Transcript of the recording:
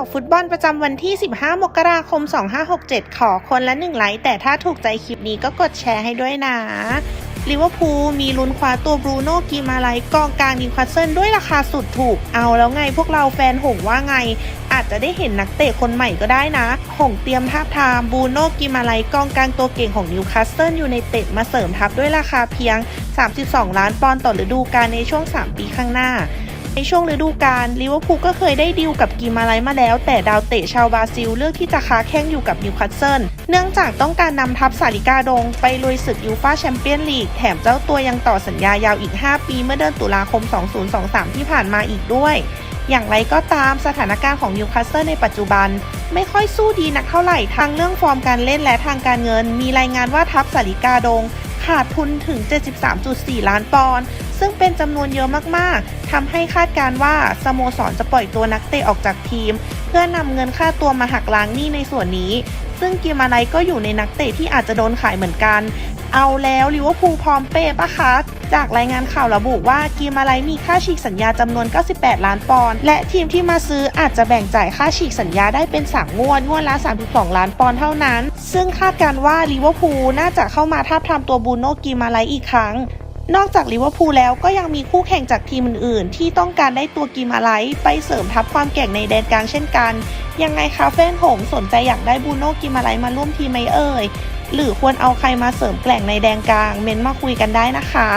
าวฟุตบอลประจำวันที่ 15 มกราคม 2567 ขอคนละหนึ่งไลค์ แต่ถ้าถูกใจคลิปนี้ก็กดแชร์ให้ด้วยนะลิเวอร์พูลมีลุ้นคว้าตัวบรูโน่กิมาไลกองกลางนิวคาสเซิลด้วยราคาสุดถูก เอาแล้วไงพวกเราแฟนหงว่าไง อาจจะได้เห็นนักเตะคนใหม่ก็ได้นะ หงเตรียมทาบทามบรูโน่กิมาไลกองกลางตัวเก่งของนิวคาสเซิลอยู่ในเต็ดมาเสริมทัพด้วยราคาเพียง 32 ล้านปอนด์ต่อฤดูกาลในช่วง 3 ปีข้างหน้า ในช่วงฤดูกาลลิเวอร์พูลก็เคยได้ดีลกับกิมาไลมาแล้ว แต่ดาวเตะชาวบราซิลเลือกที่จะค้าแข้งอยู่กับนิวคาสเซิลเนื่องจากต้องการนำทัพสาริกาดง ไปลุยศึกยูฟาแชมเปี้ยนลีกแถมเจ้าตัวยังต่อสัญญายาวอีก 5 ปีเมื่อเดือนตุลาคม 2023 ที่ผ่านมาอีกด้วย อย่างไรก็ตามสถานการณ์ของนิวคาสเซิลในปัจจุบันไม่ค่อยสู้ดีนักเท่าไหร่ทั้งเรื่องฟอร์มการเล่นและทางการเงิน มีรายงานว่าทัพสาริกาดง ขาดทุนถึง 73.4 ล้านปอนด์ ซึ่งเป็นจำนวนเยอะมากๆทำให้คาดการว่าสโมสรจะปล่อยตัวนักเตะออกจากทีม เพื่อนำเงินค่าตัวมาหักล้างหนี้ในส่วนนี้ ซึ่งกิมาไลก็อยู่ในนักเตะที่อาจจะโดนขายเหมือนกัน เอาแล้วลิเวอร์พูลพร้อมเปย์ปะคะจากรายงานข่าวระบุว่ากีมาไลมีค่าฉีกสัญญาจำนวน 98 ล้านปอนด์และทีมที่มาซื้ออาจจะแบ่งจ่ายค่าฉีกสัญญาได้เป็นสามงวดงวดละ 32 ล้านปอนด์เท่านั้น ซึ่งคาดการว่าลิเวอร์พูลน่าจะเข้ามาทาบทามตัวบูโน่กีมาไลอีกครั้ง นอกจากลิเวอร์พูลแล้วก็ยังมีคู่แข่งจากทีมอื่นๆ ที่ต้องการได้ตัวกีมาไลท์ไปเสริมทัพความแก่งในแดนกลางเช่นกัน ยังไงคะแฟนหงสนใจอยากได้บูโน่กีมาไลท์มาร่วมทีมไหมเอ่ย หรือควรเอาใครมาเสริมแกล่งในแดนกลาง เมนมาคุยกันได้นะคะ